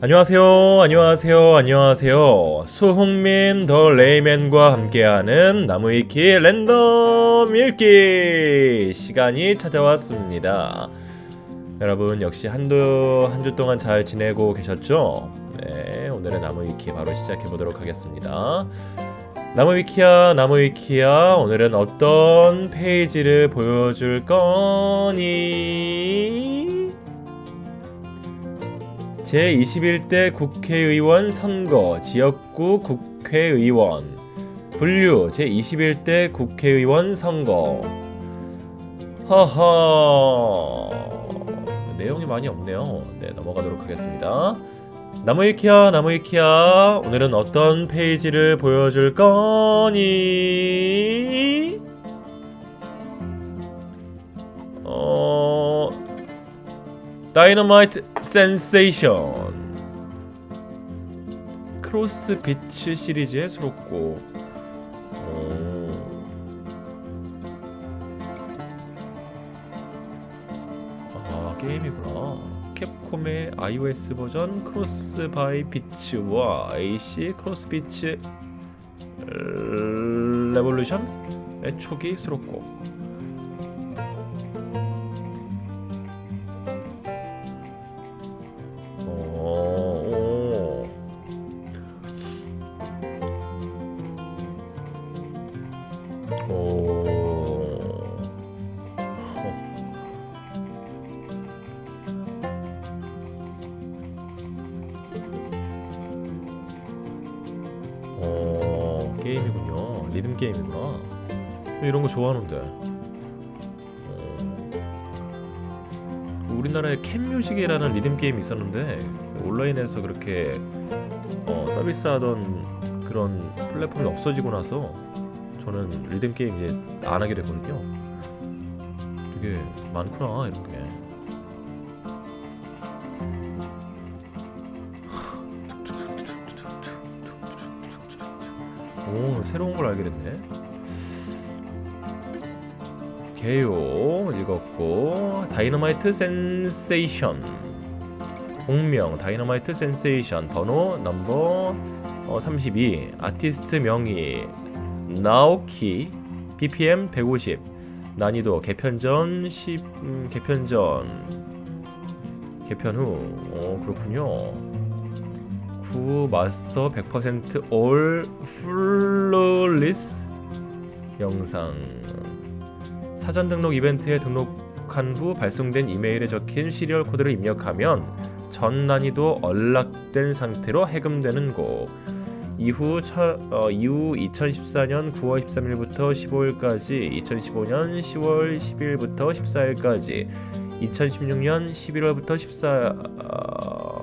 안녕하세요, 안녕하세요, 안녕하세요. 수흥민 더 레이맨과 함께하는 나무위키 랜덤 읽기 시간이 찾아왔습니다. 여러분 역시 한두 한 주 동안 잘 지내고 계셨죠? 네, 오늘의 나무위키 바로 시작해 보도록 하겠습니다. 나무위키야, 나무위키야, 오늘은 어떤 페이지를 보여줄 거니? 제21대 국회의원 선거 지역구 국회의원. 분류 제21대 국회의원 선거. 허허 내용이 많이 없네요. 네 넘어가도록 하겠습니다. 나무위키야 나무위키야. 오늘은 어떤 페이지를 보여줄 거니 다이너마이트 센세이션. 크로스 비치 시리즈의 수록곡 오. 아 게임이구나. 캡콤의 iOS 버전 크로스 바이 비치와 AC 크로스 비치 레볼루션의 초기 수록곡 게임이구나. 이런 거 좋아하는데. 어. 우리나라에 캔뮤직이라는 리듬 게임이 있었는데 온라인에서 그렇게 어, 서비스하던 그런 플랫폼이 없어지고 나서 저는 리듬 게임 이제 안 하게 됐거든요. 되게 많구나 이렇게. 오 새로운 걸 알게 됐네. 개요 읽었고 다이너마이트 센세이션. 공명 다이너마이트 센세이션. 번호 넘버 어, 32 아티스트 명의 나오키 BPM 150 난이도 개편전 10 음, 개편전. 개편 후. 어, 그렇군요 9 마스터 100%올 플로리스 영상 사전 등록 이벤트에 등록한 후 발송된 이메일에 적힌 시리얼 코드를 입력하면 전 난이도 언락된 상태로 해금되는 곡. 이후 처, 어, 이후 2014년 9월 13일부터 15일까지, 2015년 10월 10일부터 14일까지, 2016년 11월부터 14 어...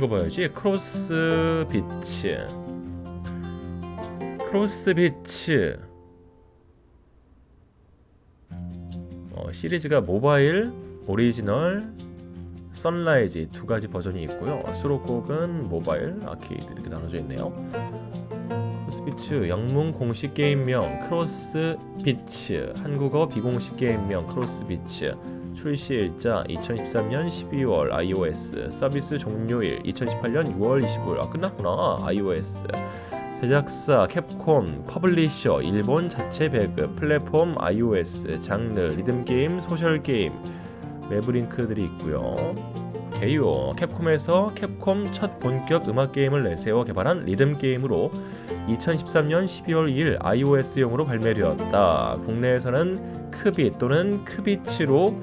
읽어봐야지. 크로스 비치. 크로스 비치. 어, 시리즈가 모바일, 오리지널, 선라이즈 두 가지 버전이 있고요. 수록곡은 모바일, 아케이드 이렇게 나눠져 있네요. 크로스 비치 영문 공식 게임명 크로스 비치 한국어 비공식 게임명 크로스 비치 출시일자 2013년 12월 iOS 서비스 종료일 2018년 6월 25일. 아 끝났구나. iOS 제작사 캡콤 퍼블리셔 일본 자체 배급 플랫폼 iOS 장르 리듬 게임 소셜 게임. 외부 링크들이 있고요. 개요. 캡콤에서 캡콤 첫 본격 음악 게임을 내세워 개발한 리듬 게임으로 2013년 12월 2일 iOS용으로 발매되었다. 국내에서는 크빗 또는 크비치로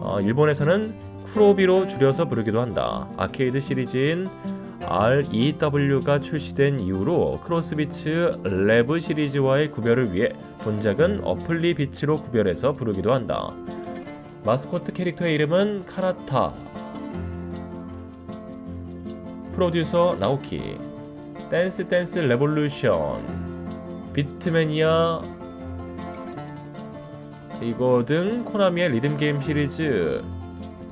어, 일본에서는 쿠로비로 줄여서 부르기도 한다. 아케이드 시리즈인 REW가 출시된 이후로 크로스비츠 레브 시리즈와의 구별을 위해 본작은 어플리 비치로 구별해서 부르기도 한다. 마스코트 캐릭터의 이름은 카라타. 프로듀서 나오키. 댄스 댄스 레볼루션. 비트매니아 이거 등 코나미의 리듬 게임 시리즈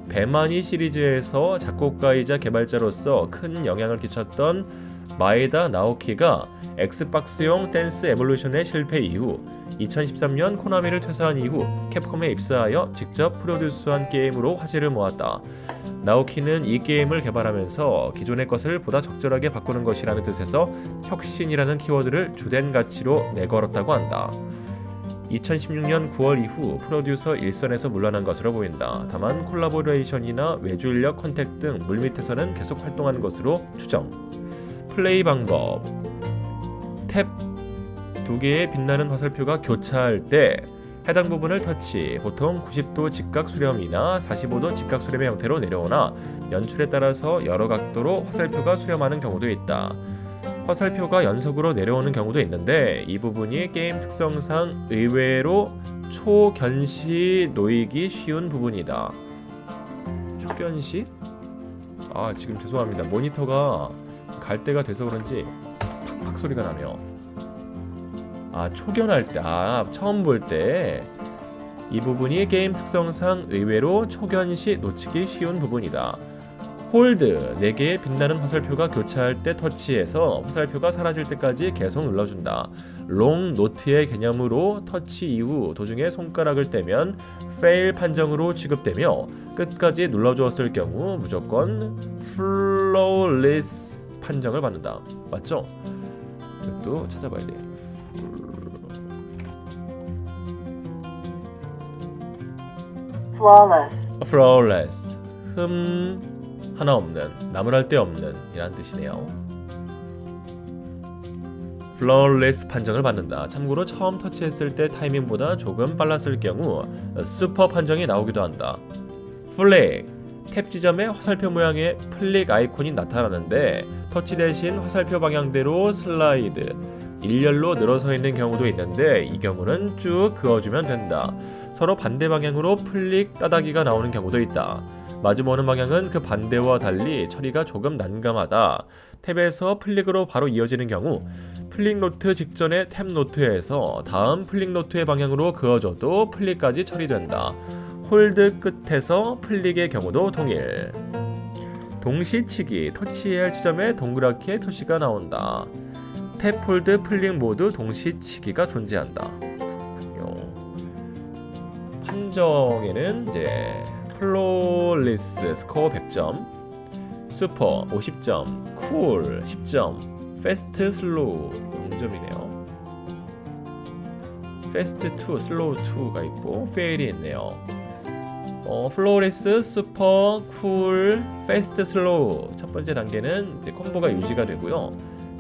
배마니 시리즈에서 작곡가이자 개발자로서 큰 영향을 끼쳤던 마에다 나오키가 엑스박스용 댄스 에볼루션의 실패 이후 2013년 코나미를 퇴사한 이후 캡콤에 입사하여 직접 프로듀스한 게임으로 화제를 모았다. 나오키는 이 게임을 개발하면서 기존의 것을 보다 적절하게 바꾸는 것이라는 뜻에서 혁신이라는 키워드를 주된 가치로 내걸었다고 한다. 2016년 9월 이후 프로듀서 일선에서 물러난 것으로 보인다. 다만 콜라보레이션이나 외주 인력 컨택 등 물밑에서는 계속 활동하는 것으로 추정. 플레이 방법 탭 두 개의 빛나는 화살표가 교차할 때 해당 부분을 터치 보통 90도 직각 수렴이나 45도 직각 수렴의 형태로 내려오나 연출에 따라서 여러 각도로 화살표가 수렴하는 경우도 있다. 화살표가 연속으로 내려오는 경우도 있는데 이 부분이 게임 특성상 의외로 초견시 놓이기 쉬운 부분이다. 초견시? 아 지금 죄송합니다. 모니터가 갈 때가 돼서 그런지 팍팍 소리가 나네요. 아 초견할 때, 아 처음 볼 때 이 부분이 게임 특성상 의외로 초견시 놓치기 쉬운 부분이다. 홀드 4개의 빛나는 화살표가 교차할 때 터치해서 화살표가 사라질 때까지 계속 눌러준다. 롱 노트의 개념으로 터치 이후 도중에 손가락을 떼면 fail 판정으로 취급되며 끝까지 눌러주었을 경우 무조건 flawless 판정을 받는다. 맞죠? 이것도 찾아봐야 돼. flawless, flawless 흠 하나 없는 나무랄 데 없는 이란 뜻이네요. flawless 판정을 받는다. 참고로 처음 터치했을 때 타이밍보다 조금 빨랐을 경우 슈퍼 판정이 나오기도 한다. 플렉 탭 지점에 화살표 모양의 플릭 아이콘이 나타나는데 터치 대신 화살표 방향대로 슬라이드 일렬로 늘어서 있는 경우도 있는데 이 경우는 쭉 그어주면 된다. 서로 반대 방향으로 플릭 따다기가 나오는 경우도 있다. 마주보는 방향은 그 반대와 달리 처리가 조금 난감하다. 탭에서 플릭으로 바로 이어지는 경우 플릭 노트 직전의 탭 노트에서 다음 플릭 노트의 방향으로 그어줘도 플릭까지 처리된다. 홀드 끝에서 플릭의 경우도 동일. 동시치기 터치해야 할 지점에 동그랗게 표시가 나온다. 탭 홀드 플릭 모두 동시치기가 존재한다. 판정에는 이제 플로리스 스코어 100점, 슈퍼 50점, 쿨 10점, 페스트 슬로우 0점이네요. 페스트 2, 슬로우 2가 있고 페일이 있네요. 어, 플로리스, 슈퍼, 쿨, 페스트, 슬로우 첫 번째 단계는 이제 콤보가 유지가 되고요.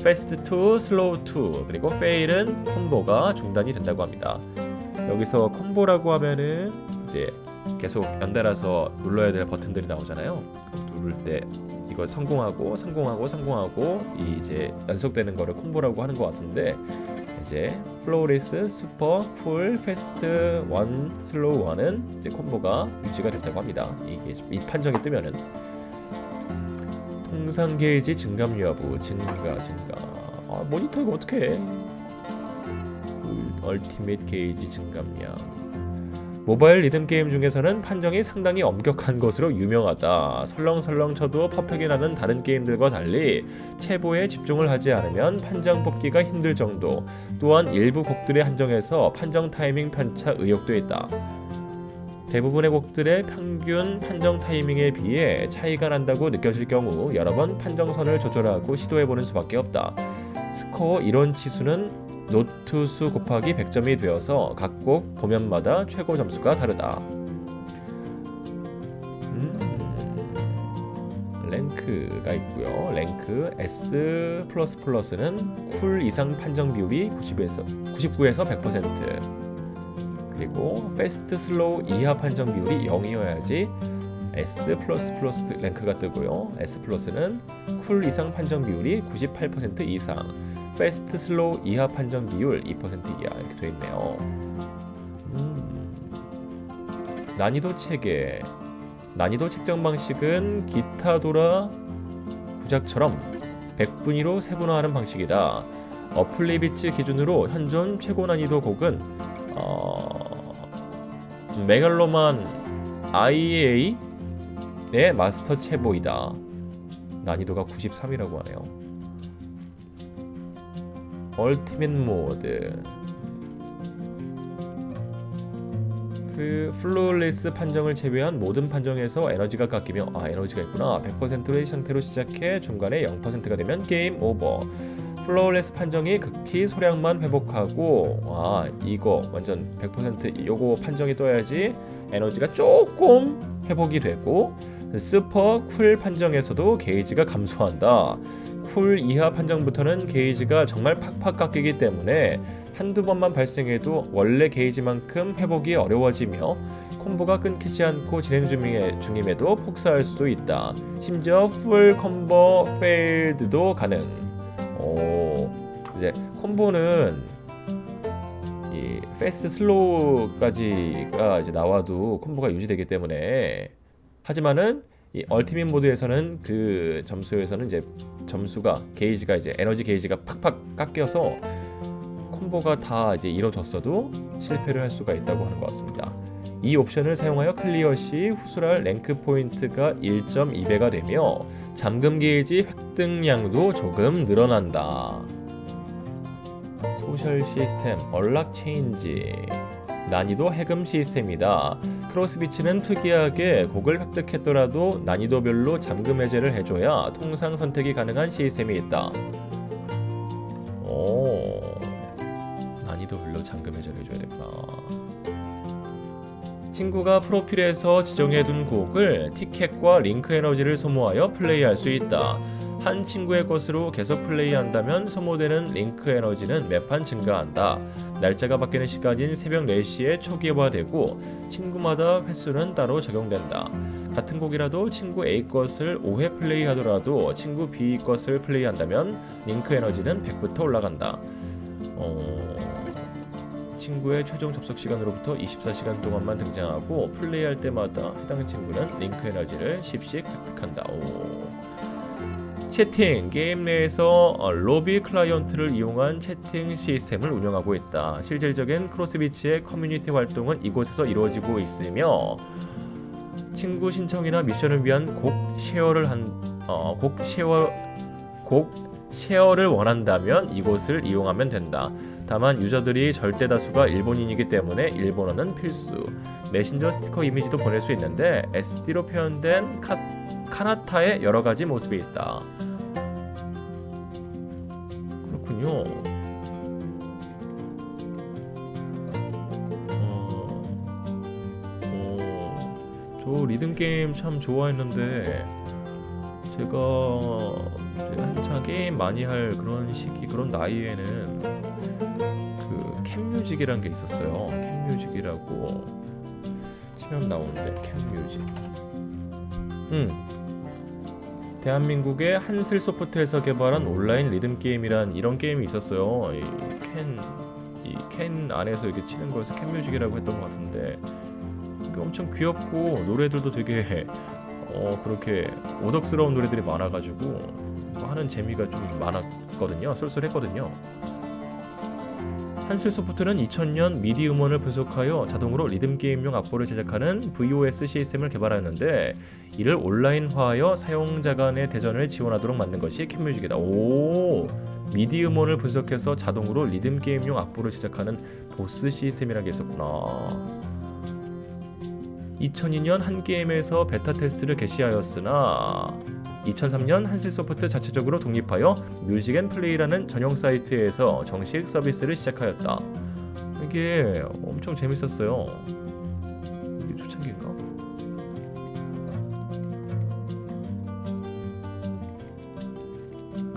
페스트 2, 슬로우 2 그리고 페일은 콤보가 중단이 된다고 합니다. 여기서 콤보라고 하면은 이제 계속 연달아서 눌러야 될 버튼들이 나오잖아요. 누를 때 이거 성공하고 성공하고 성공하고 이 이제 연속되는 거를 콤보라고 하는 것 같은데 이제 플로리스, 슈퍼, 쿨, 페스트, 원, 슬로우 원은 이제 콤보가 유지가 된다고 합니다. 이게 이 판정이 뜨면은 통상 게이지 증감 여부 증가 증가 아 모니터 이거 어떻게 해? 얼티밋 게이지 증감량 모바일 리듬 게임 중에서는 판정이 상당히 엄격한 것으로 유명하다. 설렁설렁 쳐도 퍼펙이 나는 다른 게임들과 달리 체보에 집중을 하지 않으면 판정 뽑기가 힘들 정도. 또한 일부 곡들의 한정에서 판정 타이밍 편차 의혹도 있다. 대부분의 곡들의 평균 판정 타이밍에 비해 차이가 난다고 느껴질 경우 여러 번 판정선을 조절하고 시도해보는 수밖에 없다. 스코어 이론 치수는 노트 수 곱하기 100점이 되어서 각곡 보면마다 최고 점수가 다르다. 음, 랭크가 있고요. 랭크 S 플러스 플러스는 쿨 이상 판정 비율이 90에서 99에서 100%. 그리고 패스트 슬로우 이하 판정 비율이 0이어야지 S 플러스 플러스 랭크가 뜨고요. S 플러스는 쿨 이상 판정 비율이 98% 이상. 패스트 슬로우 이하 판정 비율 2% 이하 이렇게 되어 있네요. 음. 난이도 체계 난이도 책정 방식은 기타 도라 구작처럼 100분위로 세분화하는 방식이다. 어플리비츠 기준으로 현존 최고 난이도 곡은 어... 메갈로만 IA의 마스터 체보이다. 난이도가 93이라고 하네요. 얼티밋 모드 그 플로레스 판정을 제외한 모든 판정에서 에너지가 깎이며 아 에너지가 있구나. 100%의 상태로 시작해 중간에 0%가 되면 게임 오버 플로레스 판정이 극히 소량만 회복하고 아 이거 완전 100% 요거 판정이 떠야지 에너지가 조금 회복이 되고 슈퍼 쿨 판정에서도 게이지가 감소한다 쿨 이하 판정부터는 게이지가 정말 팍팍 깎이기 때문에 한두 번만 발생해도 원래 게이지만큼 회복이 어려워지며 콤보가 끊기지 않고 진행 중임에, 중임에도 폭사할 수도 있다. 심지어 풀 콤보 페일드도 가능. 오, 이제 콤보는 이 패스트 슬로우까지가 이제 나와도 콤보가 유지되기 때문에 하지만은 이 얼티밋 모드에서는 그 점수에서는 이제 점수가 게이지가 이제 에너지 게이지가 팍팍 깎여서 콤보가 다 이제 이루어졌어도 실패를 할 수가 있다고 하는 것 같습니다. 이 옵션을 사용하여 클리어 시 후술할 랭크 포인트가 1.2배가 되며 잠금 게이지 획득량도 조금 늘어난다. 소셜 시스템 얼락 체인지 난이도 해금 시스템이다. 크로스비치는 특이하게 곡을 획득했더라도 난이도별로 잠금 해제를 해줘야 통상 선택이 가능한 시스템이 있다. 오, 난이도별로 잠금 해제를 해줘야 되구나. 친구가 프로필에서 지정해둔 곡을 티켓과 링크 에너지를 소모하여 플레이할 수 있다. 한 친구의 것으로 계속 플레이한다면 소모되는 링크 에너지는 매판 증가한다. 날짜가 바뀌는 시간인 새벽 4시에 초기화되고 친구마다 횟수는 따로 적용된다. 같은 곡이라도 친구 A 것을 5회 플레이하더라도 친구 B 것을 플레이한다면 링크 에너지는 100부터 올라간다. 어... 친구의 최종 접속 시간으로부터 24시간 동안만 등장하고 플레이할 때마다 해당 친구는 링크 에너지를 10씩 획득한다. 오. 채팅 게임 내에서 어, 로비 클라이언트를 이용한 채팅 시스템을 운영하고 있다. 실질적인 크로스비치의 커뮤니티 활동은 이곳에서 이루어지고 있으며 친구 신청이나 미션을 위한 곡 쉐어를 한 어, 곡 쉐어 곡 쉐어를 원한다면 이곳을 이용하면 된다. 다만 유저들이 절대 다수가 일본인이기 때문에 일본어는 필수. 메신저 스티커 이미지도 보낼 수 있는데 SD로 표현된 카, 카나타의 여러 가지 모습이 있다. 그렇군요. 어, 어, 저 리듬 게임 참 좋아했는데 제가 한창 게임 많이 할 그런 시기 그런 나이에는 그 캔뮤직이라는 게 있었어요. 캔뮤직이라고 치면 나오는데 캔뮤직. 음. 대한민국의 한슬 소프트에서 개발한 온라인 리듬 게임이란 이런 게임이 있었어요. 이 캔, 이캔 안에서 이렇게 치는 거에서 캔 뮤직이라고 했던 것 같은데 엄청 귀엽고 노래들도 되게 어 그렇게 오덕스러운 노래들이 많아가지고 하는 재미가 좀 많았거든요. 쏠쏠했거든요. 한슬 소프트는 2000년 미디 음원을 분석하여 자동으로 리듬 게임용 악보를 제작하는 VOS 시스템을 개발하였는데 이를 온라인화하여 사용자 간의 대전을 지원하도록 만든 것이 캔뮤직이다. 오, 미디 음원을 분석해서 자동으로 리듬 게임용 악보를 제작하는 보스 시스템이라는 게 있었구나. 2002년 한 게임에서 베타 테스트를 개시하였으나 2003년 한실소프트 자체적으로 독립하여 뮤직앤플레이라는 전용 사이트에서 정식 서비스를 시작하였다. 이게 엄청 재밌었어요. 이게 초창기인가?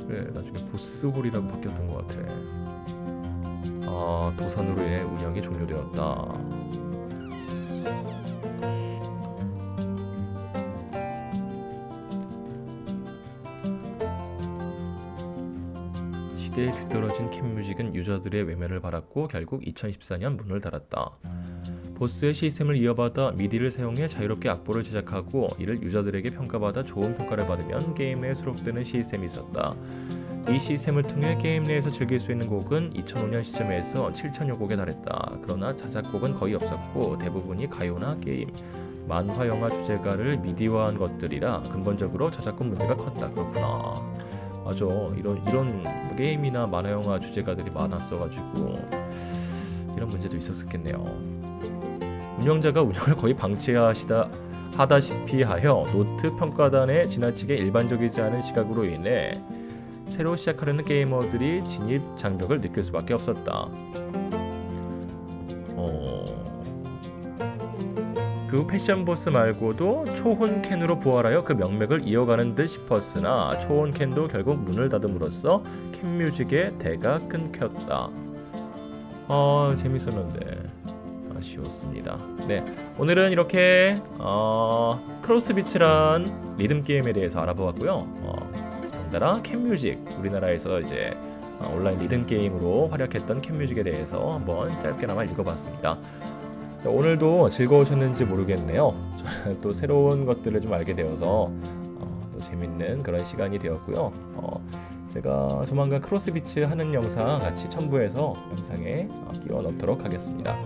그래 나중에 보스홀이라고 바뀌었던 것 같아. 아 도산으로 인해 운영이 종료되었다. 시대에 뒤떨어진 캔뮤직은 유저들의 외면을 받았고 결국 2014년 문을 닫았다. 보스의 시스템을 이어받아 미디를 사용해 자유롭게 악보를 제작하고 이를 유저들에게 평가받아 좋은 평가를 받으면 게임 내에 수록되는 시스템이 있었다. 이 시스템을 통해 게임 내에서 즐길 수 있는 곡은 2005년 시점에서 7천여 곡에 달했다. 그러나 자작곡은 거의 없었고 대부분이 가요나 게임, 만화 영화 주제가를 미디화한 것들이라 근본적으로 저작권 문제가 컸다. 그렇구나. 맞아 이런 이런 게임이나 만화 영화 주제가들이 많았어가지고 이런 문제도 있었겠네요. 운영자가 운영을 거의 방치하시다 하다시피 하여 노트 평가단의 지나치게 일반적이지 않은 시각으로 인해 새로 시작하려는 게이머들이 진입 장벽을 느낄 수밖에 없었다. 어... 그 패션 보스 말고도 초혼 캔으로 부활하여 그 명맥을 이어가는 듯 싶었으나 초혼 캔도 결국 문을 닫음으로써 캔 뮤직의 대가 끊겼다. 아 재밌었는데 아쉬웠습니다. 네 오늘은 이렇게 어, 크로스비치란 리듬 게임에 대해서 알아보았고요. 어, 덩달아 캔뮤직 우리나라에서 이제 어, 온라인 리듬 게임으로 활약했던 캔뮤직에 대해서 한번 짧게나마 읽어봤습니다. 자, 오늘도 즐거우셨는지 모르겠네요. 또 새로운 것들을 좀 알게 되어서 어, 또 재밌는 그런 시간이 되었고요. 어, 제가 조만간 크로스비치 하는 영상 같이 첨부해서 영상에 어, 끼워 넣도록 하겠습니다.